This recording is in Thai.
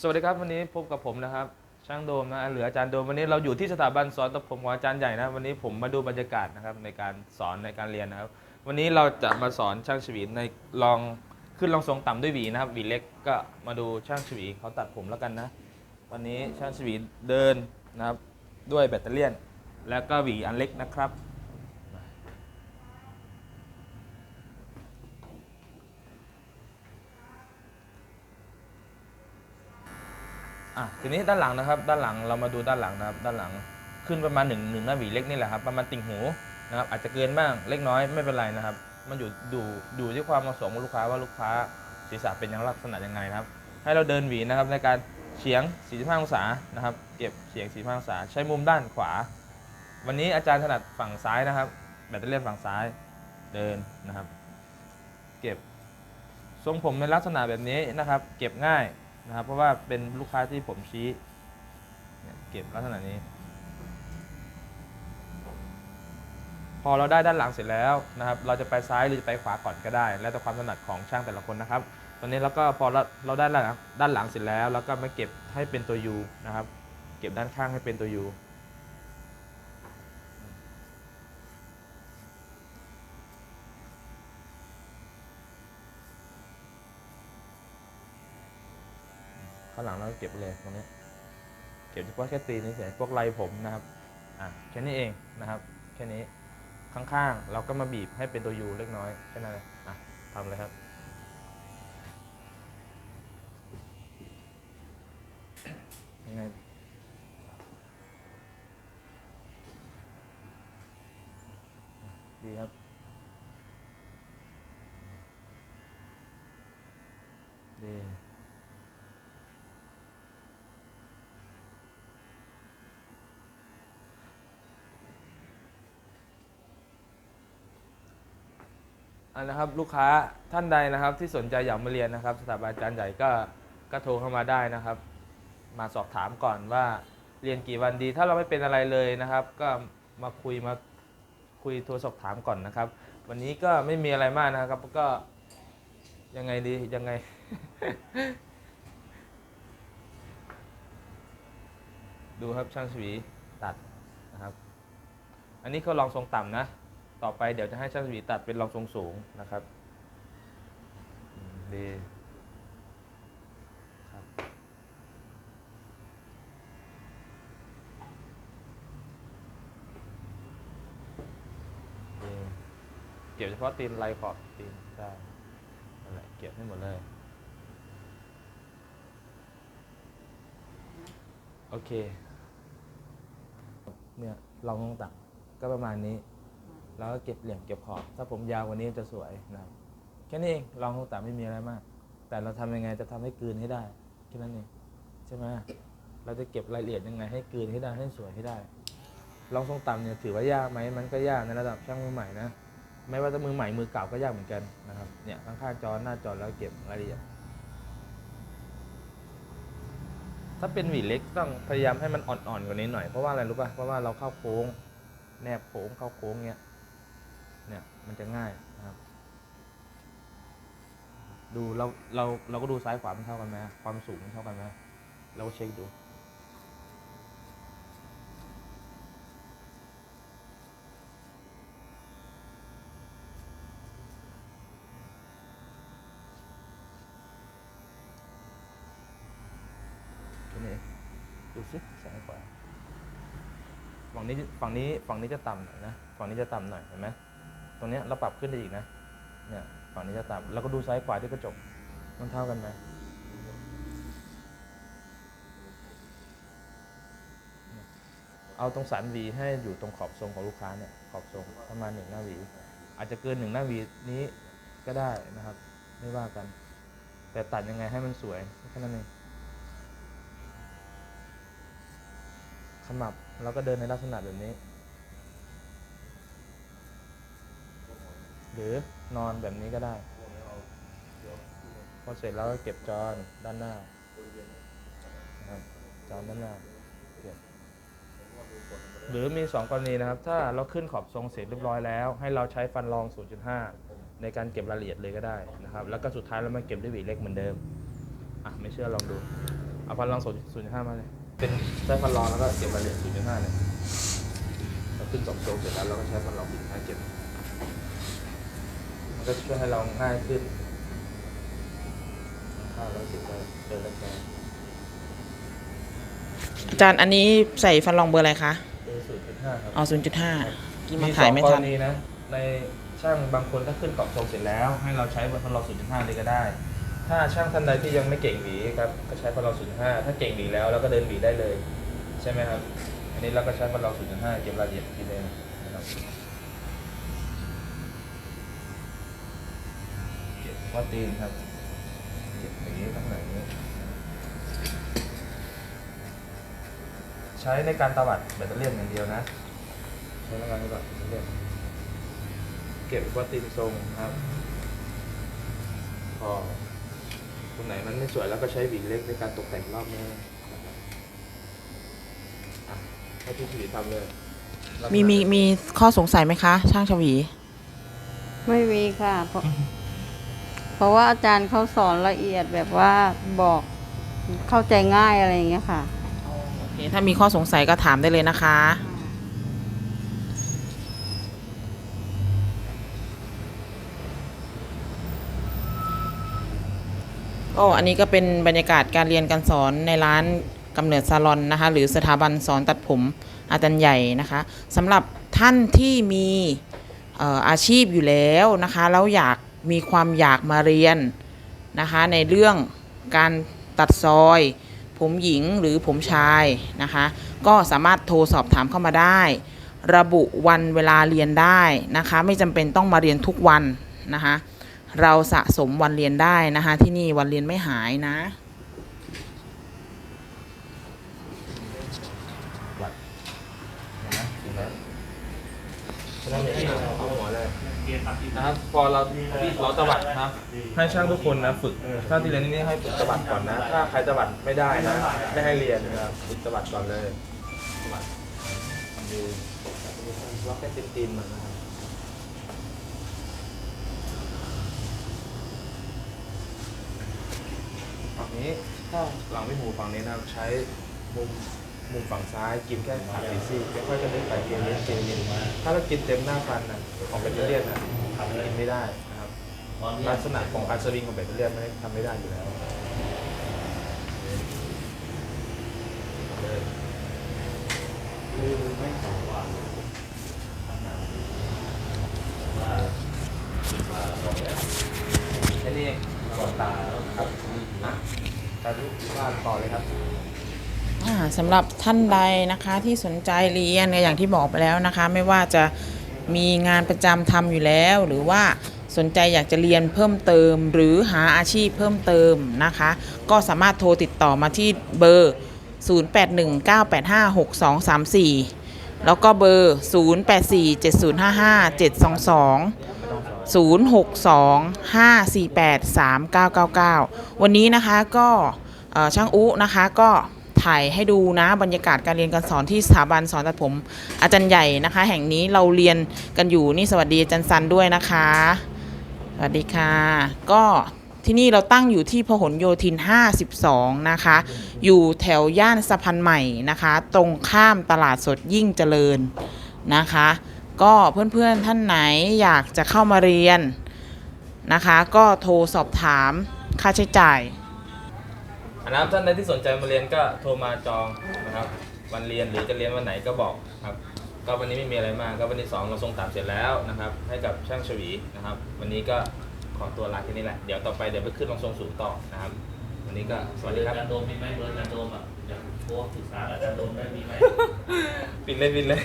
สวัสดีครับวันนี้พบกับผมนะครับ ช่างโดมนะหรืออาจารย์โดมวันนี้เราอยู่ที่สถาบันสอนตัดผมของอาจารย์ใหญ่นะวันนี้ผมมาดูบรรยากาศนะครับในการสอนในการเรียนนะครับ วันนี้เราจะมาสอนช่างชวีในลองขึ้นลองทรงต่ำด้วยหวีนะครับหวีเล็กก็มาดูช่างชวีเขาตัดผมแล้วกันนะ วันนี้ช่างชวีเดินนะครับด้วยแบตเตอรี่แล้วก็หวีอันเล็กนะครับ อะทีนี้ด้านหลังนะครับ ด้านหลังเรามาดูด้านหลังนะครับ ด้านหลังขึ้นประมาณหนึ่งหนึ่งหน้าหวีเล็กนี่แหละครับประมาณติ่งหูนะครับอาจจะเกินบ้างเล็กน้อยไม่เป็นไรนะครับ มันอยู่ดูดูที่ความเหมาะสมของลูกค้าว่าลูกค้าศีรษะเป็นยังลักษณะยังไงนะครับ ให้เราเดินหวีนะครับในการเฉียง 45 องศานะครับ เก็บเฉียง 45 องศา ใช้มุมด้านขวา วันนี้อาจารย์ถนัดฝั่งซ้ายนะครับ แบตเตอรี่นฝั่งซ้ายเดินนะครับ เก็บทรงผมในลักษณะแบบนี้นะครับ เก็บง่าย นะครับ เพราะว่าเป็นลูกค้าที่ผมชี้เเก็บลักษณะนี้ พอเราได้ด้านหลังเสร็จแล้วนะครับ เราจะไปซ้ายหรือจะไปขวาก่อนก็ได้ แล้วแต่ความถนัดของช่างแต่ละคนนะครับ ตอนนี้เราก็พอเราเราได้ด้านหลังด้านหลังเสร็จแล้ว แล้วก็มาเก็บให้เป็นตัว U นะครับ เก็บด้านข้างให้เป็นตัว U หลังเราเก็บเลยตรงนี้ เก็บเฉพาะแค่ตีนเฉยพวกไรผมนะครับ อะแค่นี้เองนะครับ แค่นี้ข้างๆ เราก็มาบีบให้เป็นตัวยูเล็กน้อยแค่นั้นเลยอะทำเลยครับ ยังไง ดีครับ ดี อั นนะครับลูกค้าท่านใดนะครับที่สนใจอยากมาเรียนนะครับ สถาบันอาจารย์ใหญ่ก็ก็โทรเข้ามาได้นะครับ มาสอบถามก่อนว่าเรียนกี่วันดี ถ้าเราไม่เป็นอะไรเลยนะครับ ก็มาคุยมาคุยโทรสอบถามก่อนนะครับ วันนี้ก็ไม่มีอะไรมากนะครับ ก็ยังไงดียังไง ดูครับช่างชวีตัดนะครับ อันนี้เขาลองทรงต่ำนะ ต่อไปเดี๋ยวจะให้ช่างชวีตัดเป็นรองทรงสูงนะครับดีครับดีเก็บเฉพาะตีนลายขอบตีนได้นั่นแหละเก็บให้หมดเลยโอเคเนี่ยลองทรงต่ำก็ประมาณนี้ แล้วก็เก็บเหลี่ยมเก็บขอบ ถ้าผมยาวกว่านี้จะสวยนะครับแค่นี้เองลองแต่ไม่มีอะไรมาก แต่เราทำยังไงจะทำให้กืนให้ได้แค่นั้นเองใช่ไหมเราจะเก็บรายละเอียดยังไงให้กืนให้ได้ให้สวยให้ได้ลองทรงต่ำเนี่ยถือว่ายากไหมมันก็ยากในระดับช่างมือใหม่นะไม่ว่าจะมือใหม่มือเก่าก็ยากเหมือนกันนะครับเนี่ยข้างๆจอหน้าจอแล้วเก็บรายละเอียดถ้าเป็นหวีเล็กต้องพยายามให้มันอ่อนๆกว่านี้หน่อยเพราะว่าอะไรรู้ป่ะเพราะว่าเราเข้าโค้งแนบโค้งเข้าโค้งเนี้ย เนี่ยมันจะง่ายนะครับ ดูเราเราเราก็ดูซ้ายขวามันเท่ากันไหมความสูงมันเท่ากันไหมเราก็เช็คดูตัวนี้ดูสิซ้ายขวาฝั่งนี้ฝั่งนี้ฝั่งนี้จะต่ำหน่อยนะฝั่งนี้จะต่ำหน่อยเห็นไหม รงนี้เราปรับขึ้นได้อีกนะ เนี่ยฝั่งนี้จะต่ำแล้วก็ดูซ้ายขวาที่กระจก มันเท่ากันไหมเอาตรงสันวีให้อยู่ตรงขอบทรงของลูกค้าเนี่ย ขอบทรงประมาณหนึ่งหน้าวี อาจจะเกินหนึ่งหน้าวีนี้ก็ได้นะครับ ไม่ว่ากัน แต่ตัดยังไงให้มันสวยแค่นั้นเองขมับแล้วก็เดินในลักษณะแบบนี้ หรือนอนแบบนี้ก็ได้ พอเสร็จแล้วก็เก็บจอนด้านหน้านะครับจอนด้านหน้าเก็บหรือมี2กรณีนะครับ ถ้าเราขึ้นขอบทรงเสร็จเรียบร้อยแล้ว ให้เราใช้ฟันรอง 0.5 ในการเก็บรายละเอียดเลยก็ได้นะครับ แล้วก็สุดท้ายเรามาเก็บด้วยหวีเล็กเหมือนเดิมอะไม่เชื่อลองดูเอาฟันรองศูนย์ศูนย์ห้ามาเลยเป็นใช้ฟันรองแล้วก็เก็บรายละเอียดศูนย์ห้าเลยเราขึ้นสองโชว์เสร็จแล้วเราก็ใช้ฟันรองศูนย์ห้าเก็บ มันก็ช่วยให้เราง่ายขึ้นข้าวแล้วถึงจะเดินแล้วแกอาจารย์อันนี้ใส่ฟันรองเบอร์อะไรคะเบอร์ศูนย์จุดห้าครับ เอาศูนย์จุดห้ากี่มามีสถ่าอยงไม่กทัรนณีนะ ในช่างบางคนถ้าขึ้นกรอบทรงเสร็จแล้ว ให้เราใช้ฟันรองศูนย์จุดห้าเลยก็ได้ ถ้าช่างท่านใดที่ยังไม่เก่งหวีครับก็ใช้ฟันรองศูนย์จุดห้าถ้าเก่งหวีแล้วเราก็เดินหวีได้เลย ใช่ไหมครับ อันนี้เราก็ใช้ฟันรองศูนย์จุดห้าเก็บรายละเอียดทีเดียวนะครับเก็บ วัดตีนครับเก็บอย่างนี้ตั้งไหนนี้ ใช้ในการตวัดแบตเตอรี่อย่างเดียวนะ ใช้ในการตวัดแบตเตอรี่เก็บวัดตีนทรงครับพอตรงไหนมันไม่สวยแล้วก็ใช้หวีเล็กในการตกแต่งรอบนี้นะครับอะให้พี่ถีทำเลย มีมีมีข้อสงสัยไหมคะ ช่างชวี ไม่มีค่ะเพราะเพ ราะว่าอาจารย์เขาสอนละเอียดแบบว่าบอกเข้าใจง่ายอะไรอย่างเงี้ยค่ะ โอเคถ้ามีข้อสงสัยก็ถามได้เลยนะคะ ก็อันนี้ก็เป็นบรรยากาศการเรียนการสอนในร้านกำเนิดซาลอนนะคะ หรือสถาบันสอนตัดผมอาจารย์ใหญ่นะคะสำหรับท่านที่มีเอ่ออาชีพอยู่แล้วนะคะ แล้วอยาก มีความอยากมาเรียนนะคะในเรื่องการตัดซอย ผมหญิงหรือผมชายนะคะก็สามารถโทรสอบถามเข้ามาได้ ระบุวันเวลาเรียนได้นะคะไม่จำเป็นต้องมาเรียนทุกวันนะคะเราสะสมวันเรียนได้นะคะที่นี่วันเรียนไม่หายนะวัดนไหมเนะ นะครับพอเราเราตวัดนะครับให้ช่างทุกคนนะฝึกช่างที่เรียนที่นี่ให้ฝึกตวัดก่อนนะ ถ้าใครตวัดไม่ได้นะไม่ให้เรียนนะครับฝึกตวัดก่อนเลยตวัดดูล็อกแค่ตินๆมันนะครับฝั่งนี้ถ้าหลังไม่หูฝั่งนี้นะใช้มุม มุมฝั่งซ้ายกินแค่สามสี่ซี่ค่อยๆจะเล่นไปเกมเล่นเกมเล่นถ้าเรากินเต็มหน้าฟันนะของแบตเตอรี่นะกินไม่ได้นะครับลักษณะของการสวิงของแบตเตอรี่ไม่ทำไม่ได้อยู่แล้วแค่นี้เองก่อนตาครับอะตาดูว่าต่อเลยครับอ่า สำหรับท่านใดนะคะที่สนใจเรียนอย่างที่บอกไปแล้วนะคะ ไม่ว่าจะมีงานประจำทำอยู่แล้ว หรือว่าสนใจอยากจะเรียนเพิ่มเติม หรือหาอาชีพเพิ่มเติมนะคะ ก็สามารถโทรติดต่อมาที่เบอร์ 0819856234 แล้วก็เบอร์ 0847055722 0625483999 วันนี้นะคะก็ช่างอุนะคะก็ ถ่ายให้ดูนะบรรยากาศการเรียนการสอนที่สถาบันสอนตัดผม อาจารย์ใหญ่นะคะ แห่งนี้เราเรียนกันอยู่นี่สวัสดีอาจารย์ซันด้วยนะคะ สวัสดีค่ะ ก็ที่นี่เราตั้งอยู่ที่พหลโยธิน 52 นะคะ อยู่แถวย่านสะพานใหม่นะคะ ตรงข้ามตลาดสดยิ่งเจริญนะคะ ก็เพื่อนๆท่านไหนอยากจะเข้ามาเรียนนะคะ ก็โทรสอบถามค่าใช้จ่าย นนะครับท่านใดที่สนใจมาเรียนก็โทรมาจองนะครับ วันเรียนหรือจะเรียนวันไหนก็บอกครับ ก็วันนี้ไม่มีอะไรมากก็วันที่สองเราทรงตัดเสร็จแล้วนะครับ ให้กับช่างชวีนะครับ วันนี้ก็ขอตัวลาแค่นี้แหละเดี๋ยวต่อไปเดี๋ยวไปขึ้นลงทรงสูงต่อนะครับ วันนี้ก็สวัสดีครับ อาจารย์โดมมีไหมเบอร์อาจารย์โดมอะอยากโทรศึกษาอาจารย์โดมได้มีไหม ปิดเลยปิดเลย